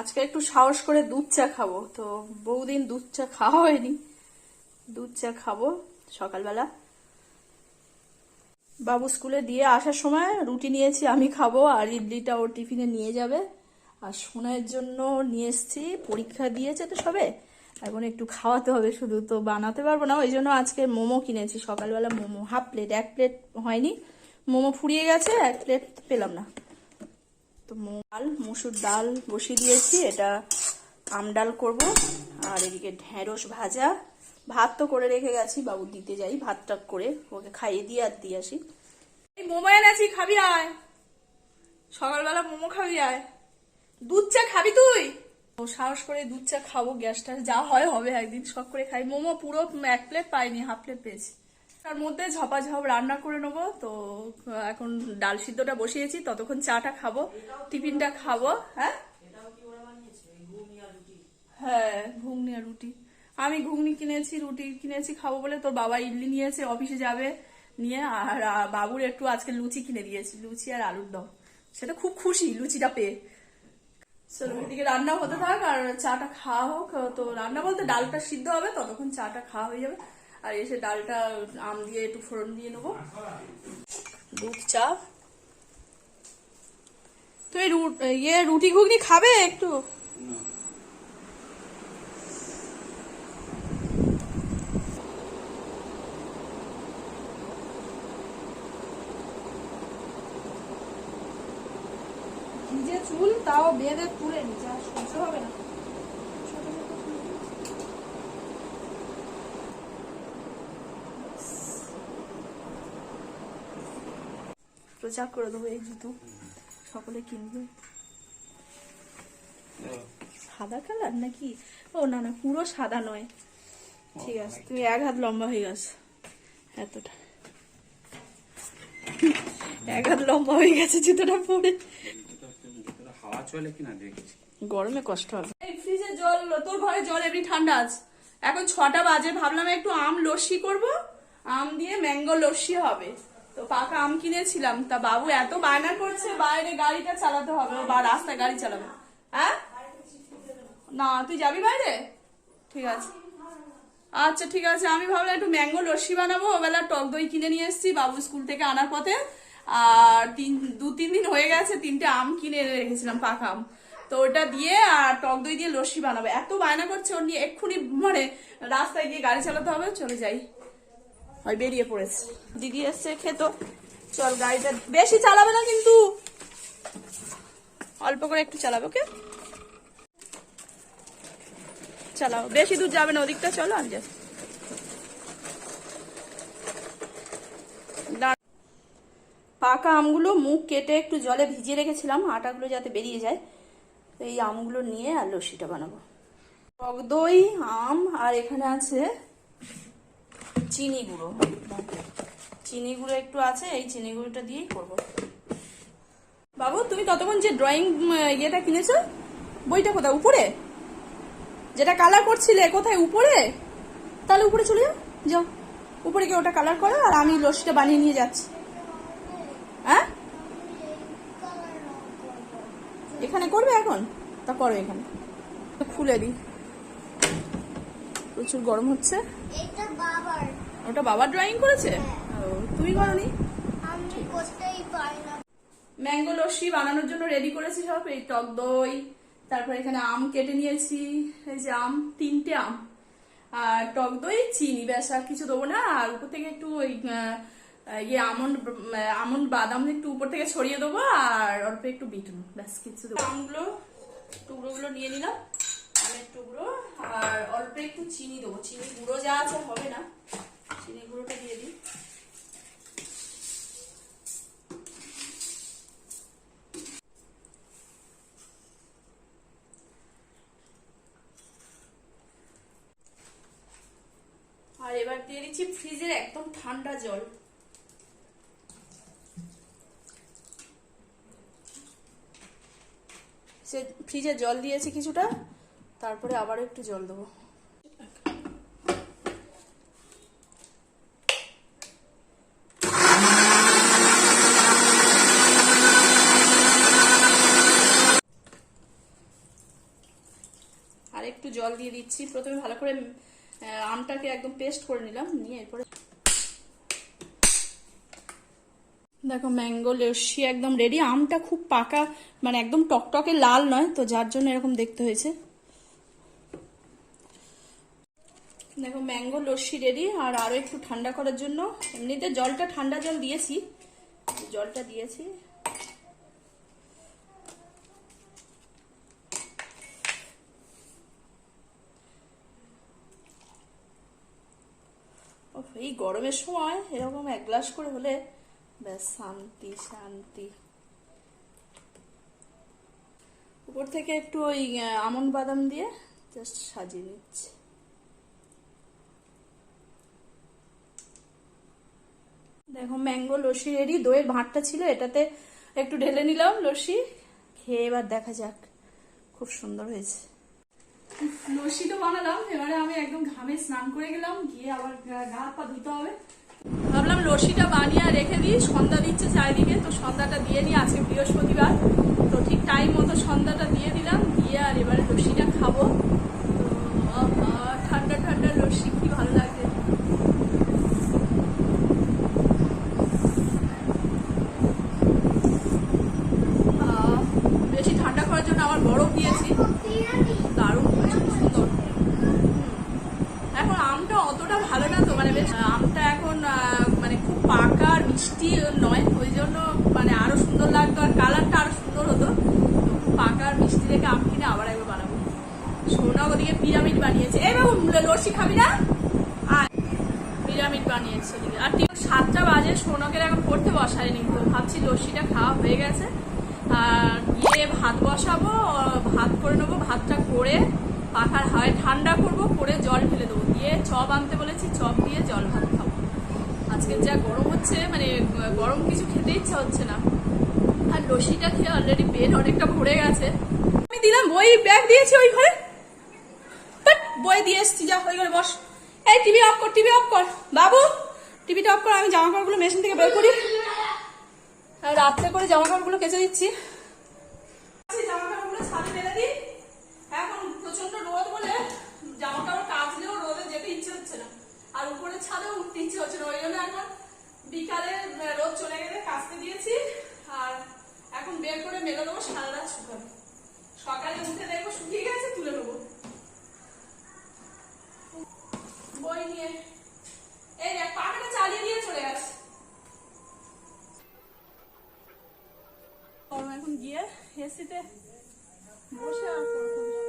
আজকে একটু সাহস করে দুধ চা খাব। তো বহুদিন দুধ চা খাওয়া হয়নি। দুধ চা খাব সকালবেলা। বাবু স্কুলে দিয়ে আসার সময় রুটি নিয়েছি, আমি খাব, আর ইডলিটা ওর টিফিনে নিয়ে যাবে। আর সোনার জন্য নিয়ে এসছি, পরীক্ষা দিয়েছে তো সবে। এখন একটু খাওয়াতে হবে শুধু, তো বানাতে পারব না। ওই জন্য আজকে মোমো কিনেছি। সকালবেলা মোমো, হাফ প্লেট, এক প্লেট হয়নি। মোমো ফুরিয়ে গেছে, এক প্লেট পেলাম না। তো ডাল, মুসুর ডাল বসিয়ে দিয়েছি, এটা আম ডাল করব। আর এদিকে ঢেঁড়স ভাজা। ভাত তো করে রেখে গেছি, বাবু দিতে যাই, ভাতটা করে ওকে খাইয়ে দিয়ে আর দিয়ে আসি। এই মোমো এনেছি, খাবি আয়। সকালবেলা মোমো খাবি আয়। দুধ চা খাবি তুই? ও সাহস করে দুধ চা খাব, গ্যাসটা যা হয় হবে একদিন, শখ করে খাই। মোমো পুরো এক প্লেট পাইনি, হাফ প্লেট পেয়েছি। তার মধ্যে ঝপাঝপ রান্না করে নেব। তো এখন ডাল সিদ্ধটা বসিয়েছি, ততক্ষণ চাটা খাব, টিফিনটা খাব হ্যাঁ? হ্যাঁ ঘুগনি আর রুটি। আমি ঘুগনি কিনেছি, রুটি কিনেছি, খাব বলে তোর বাবা ইডলি নিয়েছে, অফিসে যাবে নিয়ে, আর বাবুর একটু আজকে লুচি কিনে দিয়েছি, লুচি আর আলুর দম। সেটা খুব খুশি লুচিটা পেয়ে। চলো এদিকে রান্না হতে থাক, আর চাটা খাওয়া হোক। তো রান্না বলতে ডালটা সিদ্ধ হবে, ততক্ষণ চাটা খাওয়া হয়ে যাবে। আর এসে ডালটা, আম দিয়ে একটু ফোড়ন দিয়ে নেব। দুধ, চা। তো এই রু- ইয়ে রুটি ঘুগনি খাবে একটু? চুল, তাও বেঁধে তুলে নিচে, আর সহ্য হবে না ছোট ছোট চুল। প্রচার করে দেবো এই জুতো। সকলে কিনবে। সাদা কালার নাকি? ও, না না, পুরো সাদা নয়। ঠিক আছে, তুমি এক হাত লম্বা হয়ে গেছে। এতটা। এক হাত লম্বা হয়ে গেছে জুতোটা পরে। গরমে কষ্ট হবে। ফ্রিজে জল তোর ঘরে জল এমনি ঠান্ডা আছে। এখন ছটা বাজে, ভাবলাম একটু আম লস্যি করব। আম দিয়ে ম্যাঙ্গো লস্যি হবে। তো পাকা আম কিনেছিলাম। তা বাবু এত বায়না করছে, বাইরে গাড়িটা চালাতে হবে, বা রাস্তায় গাড়ি চালাবে। হ্যাঁ? না, তুই যাবি বাইরে? ঠিক আছে। আচ্ছা ঠিক আছে। আমি ভাবলাম একটু ম্যাঙ্গো লস্যি বানাবো। ওবেলা টক দই কিনে নিয়ে এসেছি বাবু স্কুল থেকে আনার পথে। আর তিন, দু, তিন দিন হয়ে গেছে তিনটে আম কিনে রেখেছিলাম, পাকা আম। তো ওটা দিয়ে আর টক দই দিয়ে লস্যি বানাবো। এত বায়না করছে, ওর নিয়ে এক্ষুনি মানে রাস্তায় গিয়ে গাড়ি চালাতে হবে, চলে যাই। হয় বেরিয়ে পড়েছে। দিদি এসছে খেতো। চল গাড়িটা বেশি চালাবে না কিন্তু। অল্প করে একটু চালাবে ওকে? চালাও বেশি দূর যাবে না ওদিকটা চলো আমি যাচ্ছি। পাকা আমগুলো মুখ কেটে একটু জলে ভিজিয়ে রেখেছিলাম আটাগুলো যাতে বেরিয়ে যায়। তো এই আমগুলো নিয়ে আর লস্যিটা বানাবো। টক দই আম আর এখানে আছে চিনি গুঁড়ো। চিনি গুঁড়ো একটু আছে, এই চিনি গুঁড়োটা দিয়েই করব। বাবু, তুমি ততক্ষণ যে ড্রয়িং ইয়েটা কিনেছো, বইটা কোথায়? উপরে? যেটা কালার করছিলে, কোথায়? উপরে? তাহলে উপরে চলে যাও যাও। উপরে গিয়ে ওটা কালার করো, আর আমি লস্যিটা বানিয়ে নিয়ে যাচ্ছি। হ্যাঁ? এখানে করবে এখন? তা করো এখানে। খুলে দিই। প্রচুর গরম হচ্ছে। ওটা বাবা ড্রয়িং করেছে? ও, তুমি করনি? ম্যাঙ্গো লস্যি বানানোর জন্য রেডি করেছি সব এই টক দই তারপর এখানে আম কেটে নিয়েছি এই যে আম তিনটে আম। আর টক দই চিনি ব্যাস আর কিছু দেবো না। আর উপর থেকে একটু ওই ইয়ে আমন্ড আমন্ড বাদাম একটু উপর থেকে ছড়িয়ে দেবো আর অল্প একটু বিট নুন ব্যাস কিছু দেবো। আমগুলো টুকরোগুলো নিয়ে নিলাম। আমের টুকরো, আর অল্প একটু চিনি দেবো। চিনি গুঁড়ো যা আছে হবে না। চিনি গুঁড়োটা দিয়ে দিই। আর এবার দিয়ে দিচ্ছি ফ্রিজের একদম ঠান্ডা জল। সে ফ্রিজে জল দিয়েছি কিছুটা। তারপরে আবার একটু জল দেবো। আর একটু জল দিয়ে দিচ্ছি। প্রথমে ভালো করে আমটাকে একদম পেস্ট করে নিলাম, নিয়ে এরপরে দেখো ম্যাঙ্গো লস্যি একদম রেডি আমটা খুব পাকা মানে একদম টকটকে লাল নয়, তো যার জন্য এরকম দেখতে হয়েছে। দেখো ম্যাঙ্গো লস্যি রেডি, আর আরও একটু ঠান্ডা করার জন্য। এমনিতে জলটা ঠান্ডা জল দিয়েছি। জলটা দিয়েছি। এই গরমের সময় এরকম এক গ্লাস করে হলে ব্যাস, শান্তি শান্তি। উপর থেকে একটু ওই আমন বাদাম দিয়ে জাস্ট সাজিয়ে নিচ্ছি। দেখো ম্যাঙ্গো লস্যি রেডি দইয়ের ভাঁটটা ছিল এটাতে একটু ঢেলে নিলাম লস্যি। খেয়ে এবার দেখা যাক খুব সুন্দর হয়েছে। লস্যি তো বানালাম এবারে আমি একদম ঘামে স্নান করে গেলাম গিয়ে আবার গা- পা ধুতে হবে। ভাবলাম লস্যিটা বানিয়ে রেখে দিই সন্ধ্যা দিচ্ছে চারিদিকে তো সন্ধ্যাটা দিয়ে নিই আজকে বৃহস্পতিবার তো ঠিক টাইম মতো সন্ধ্যাটা দিয়ে দিলাম দিয়ে আর এবারে লস্যিটা খাব তো আহা, ঠান্ডা ঠান্ডা লস্যি কি ভালো লাগে আহ, বেশি ঠান্ডা করার জন্য আমার বরফ দিয়েছি দারুণ খুব সুন্দর। এখন আমটা অতটা ভালো না তো মানে বেশ আমটা এখন মানে খুব পাকা আর মিষ্টি নয়, ওই জন্য মানে আরও সুন্দর লাগতো আর কালারটা আরও সুন্দর হতো। খুব পাকা আর মিষ্টি রেখে আম কিনে আবার একবার বানাবো। সোনা ওদিকে পিরামিড বানিয়েছে। এই বাবু লস্যি খাবি না? আর পিরামিড বানিয়েছে। আর ঠিক সাতটা বাজে সোনকের এখন পড়তে বসায়নি। তো ভাবছি লস্যিটা খাওয়া হয়ে গেছে। আর গিয়ে ভাত বসাবো, ভাত করে নেব, ভাতটা করে পাখার হাওয়ায় ঠান্ডা করব, করে জল ফেলে দেবো। দিয়ে চপ আনতে বলেছি, চপ দিয়ে জল ভাত খাব। আজকে যা গরম হচ্ছে মানে গরম কিছু খেতে ইচ্ছা হচ্ছে না। আর লস্যিটা খেয়ে অলরেডি পেট অনেকটা ভরে গেছে। আমি দিলাম, বই ব্যাগ দিয়েছি ওই ঘরে। বই দিয়ে এসছি, যা, ওই ঘরে বস। এই টিভি অফ কর টিভি অফ কর। বাবু টিভিটা অফ কর, আমি জামা কাপড়গুলো মেশিন থেকে বের করি। রাত্রে করে জামা কাপড়গুলো কেচে দিচ্ছি। ছাদে দিই। এখন রোদ জামা কাপড় কাচলেও রোদে যেতে ইচ্ছে হচ্ছে না। আর ছাদেও উঠতে ইচ্ছে হচ্ছে না। ওই জন্য এখন বিকালে রোদ চলে গেলে কাচতে দিয়েছি। আর এখন বের করে দেবো সারা রাত সকালে উঠে দেখব শুকিয়ে গেছে, তুলে নেব। বই নিয়ে এই দেখ পাখাটা চালিয়ে দিয়ে চলে গেছে গরম এখন গিয়ে এসিতে বসে আর পড়তে হবে।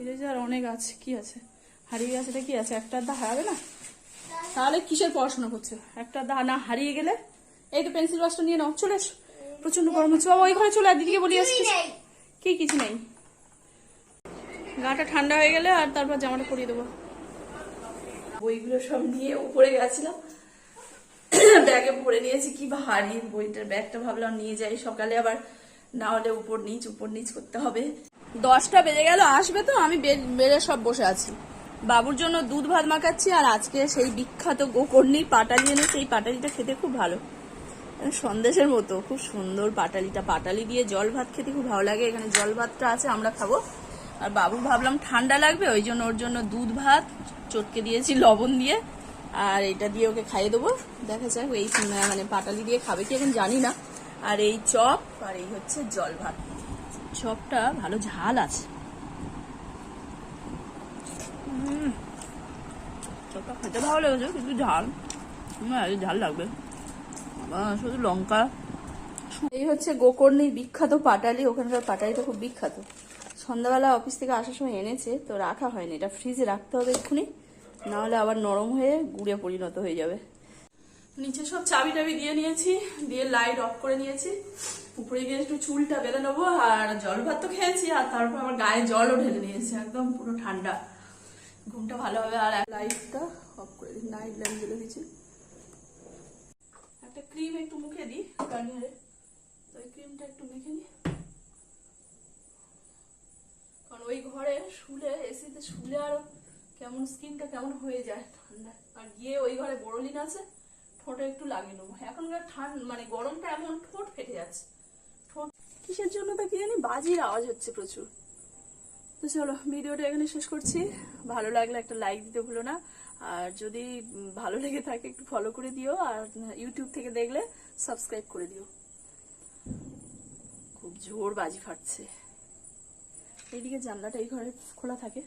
ইরেজার অনেক আছে কি আছে? হারিয়ে গেছে এটা কি আছে? একটা দা হারাবে না? তাহলে কিসের পড়াশোনা করছে? একটা দা না হারিয়ে গেলে? এই তো পেন্সিল বাসটা নিয়ে নাও চলে এসো। প্রচণ্ড গরম হচ্ছে। বাবা ওই ঘরে চলে আর দিদিকে বলি আসছিস? কি কিছু নেই? গাটা ঠান্ডা হয়ে গেলে আর তারপর জামাটা পরিয়ে দেবো। বইগুলো সব নিয়ে উপরে গেছিলাম। ব্যাগে ভরে নিয়েছি কি ভারী বইটার ব্যাগটা ভাবলাম নিয়ে যাই। সকালে আবার না হলে উপর নিচ উপর নিচ করতে হবে। দশটা বেজে গেল, আসবে তো? আমি বেড়ে সব বসে আছি। বাবুর জন্য দুধ ভাত মাখাচ্ছি, আর আজকে সেই বিখ্যাত গোকর্ণির পাটালি এনেছে। সেই পাটালিটা খেতে খুব ভালো। সন্দেশের মতো, খুব সুন্দর পাটালিটা। পাটালি দিয়ে জল ভাত খেতে খুব ভালো লাগে। এখানে জল ভাতটা আছে, আমরা খাব। আর বাবু ভাবলাম ঠান্ডা লাগবে, ওই জন্য ওর জন্য দুধ ভাত, চটকে দিয়েছি লবণ দিয়ে। আর এটা দিয়ে ওকে খাইয়ে দেবো। দেখা যাক, এই মানে পাটালি দিয়ে খাবে কি, এখন জানি না। আর এই চপ, আর এই হচ্ছে জল ভাত। চপটা ভালো ঝাল আছে। খেতে ভালো লেগেছে, কিন্তু ঝাল। ঝাল লাগবে। শুধু লঙ্কা। এই হচ্ছে বিখ্যাত পাটালি, ওখানকার খুব বিখ্যাত। সন্ধ্যাবেলা অফিস থেকে আসার সময় এনেছে, তো রাখা হয়নি। এটা ফ্রিজে রাখতে হবে এক্ষুনি, নাহলে আবার নরম হয়ে গুড়ে পরিণত হয়ে যাবে। নিচে সব চাবি টাবি দিয়ে নিয়েছি, দিয়ে লাইট অফ করে নিয়েছি। উপরে গিয়ে একটু চুলটা বেঁধে নেব আর জল ভাত তো খেয়েছি, আর তারপর আমার গায়ে জলও ঢেলে নিয়েছি, একদম পুরো ঠান্ডা। ঘুমটা ভালো হবে আর লাইটটা অফ করে দিই। নাইট ল্যাম্প জ্বলে দিয়েছি একটা ক্রিম একটু মুখে দিই গার্নিয়ারে তো ওই ক্রিমটা একটু মেখে নিই। কারণ ওই ঘরে শুলে, এসিতে শুলে আরও কেমন স্কিনটা কেমন হয়ে যায় ঠান্ডা আর গিয়ে ওই ঘরে বড়লিন আছে ঠোঁটে একটু লাগিয়ে নেব। এখনকার ঠান্ডা মানে গরমটা এমন, ঠোঁট ফেটে যাচ্ছে। কিসের জন্য তা কি জানি, বাজির আওয়াজ হচ্ছে প্রচুর। তো চলো, ভিডিওটা এখানে শেষ করছি। ভালো লাগলে একটা লাইক দিতে ভুলো না। আর যদি ভালো লেগে থাকে, একটু ফলো করে দিও। আর ইউটিউব থেকে দেখলে সাবস্ক্রাইব করে দিও। খুব জোর বাজি ফাটছে। এইদিকে জানলাটা এই ঘরে খোলা থাকে।